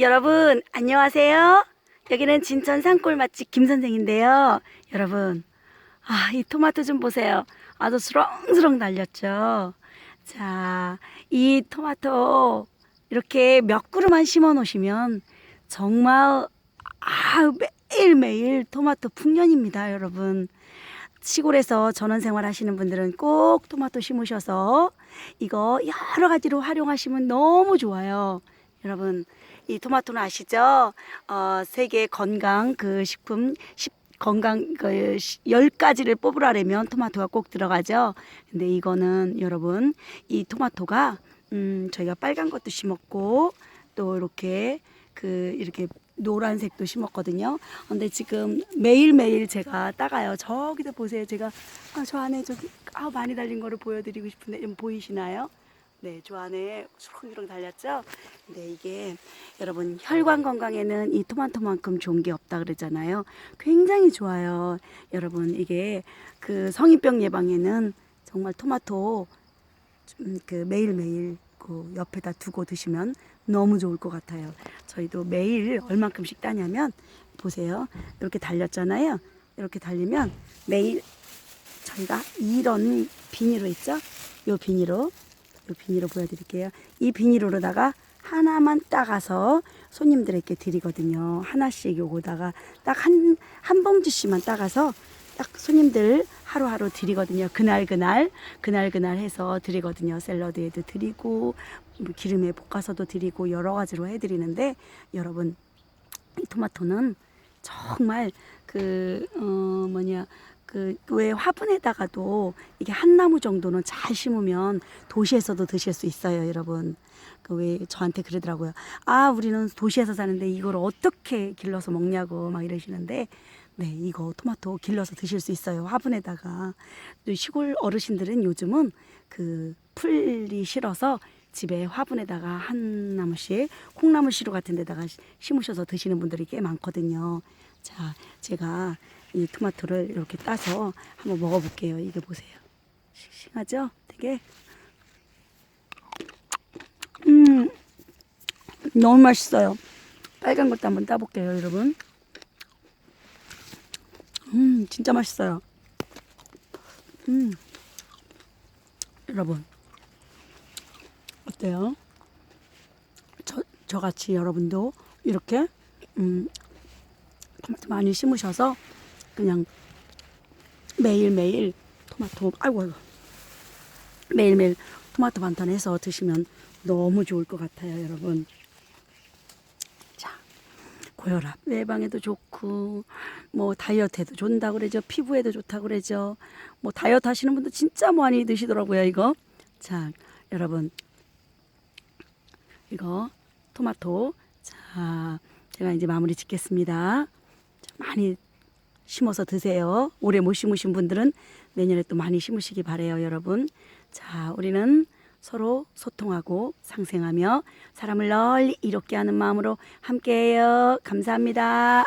여러분, 안녕하세요. 여기는 진천 산골 맛집 김 선생인데요. 여러분, 아, 이 토마토 좀 보세요. 아주 수렁수렁 달렸죠. 자, 이 토마토 이렇게 몇 그루만 심어 놓으시면 정말 아, 매일매일 토마토 풍년입니다, 여러분. 시골에서 전원 생활 하시는 분들은 꼭 토마토 심으셔서 이거 여러 가지로 활용하시면 너무 좋아요. 여러분, 이 토마토는 아시죠? 어, 세계 건강 그 식품 십 건강 그 10가지를 뽑으라면 토마토가 꼭 들어가죠. 근데 이거는 여러분 이 토마토가 음 저희가 빨간 것도 심었고 또 이렇게 그 이렇게 노란색도 심었거든요. 근데 지금 매일매일 제가 따가요. 저기도 보세요. 제가 아, 저 안에 저기 아, 많이 달린 거를 보여드리고 싶은데 좀 보이시나요? 네, 저 안에 수렁수렁 달렸죠? 근데 이게 여러분 혈관 건강에는 이 토마토만큼 좋은 게 없다 그러잖아요. 굉장히 좋아요. 여러분 이게 그 성인병 예방에는 정말 토마토 좀그 매일매일 그 옆에다 두고 드시면 너무 좋을 것 같아요. 저희도 매일 얼만큼씩 따냐면 보세요. 이렇게 달렸잖아요. 이렇게 달리면 매일 저희가 이런 비닐로 있죠? 요 비닐로 요 비닐로 보여드릴게요. 이 비닐로다가 하나만 따가서 손님들에게 드리거든요. 하나씩 요거다가 딱 한 한 봉지씩만 따가서 딱 손님들 하루하루 드리거든요. 그날 그날 그날 그날 해서 드리거든요. 샐러드에도 드리고 뭐 기름에 볶아서도 드리고 여러 가지로 해드리는데 여러분 이 토마토는 정말 그 어, 뭐냐 그 왜 화분에다가도 이게 한 나무 정도는 잘 심으면 도시에서도 드실 수 있어요, 여러분. 그 왜 저한테 그러더라고요. 아, 우리는 도시에서 사는데 이걸 어떻게 길러서 먹냐고 막 이러시는데 네, 이거 토마토 길러서 드실 수 있어요. 화분에다가. 또 시골 어르신들은 요즘은 그 풀이 실어서 집에 화분에다가 한 나무씩 콩나물 시루 같은 데다가 심으셔서 드시는 분들이 꽤 많거든요. 자, 제가 이 토마토를 이렇게 따서 한번 먹어볼게요. 이게 보세요. 싱싱하죠? 되게. 음, 너무 맛있어요. 빨간 것도 한번 따볼게요, 여러분. 음, 진짜 맛있어요. 음, 여러분. 어때요? 저, 저같이 여러분도 이렇게, 음, 많이 심으셔서 그냥 매일매일 토마토, 아이고, 아이고. 매일매일 토마토 반찬해서 드시면 너무 좋을 것 같아요, 여러분. 자, 고혈압 예방에도 좋고, 뭐 다이어트에도 좋다고 그러죠. 피부에도 좋다고 그러죠. 뭐 다이어트 하시는 분들 진짜 많이 드시더라고요, 이거. 자, 여러분. 이거 토마토. 자, 제가 이제 마무리 짓겠습니다. 자, 많이 심어서 드세요. 올해 못 심으신 분들은 내년에 또 많이 심으시기 바래요, 여러분. 자, 우리는 서로 소통하고 상생하며 사람을 널리 이롭게 하는 마음으로 함께해요. 감사합니다.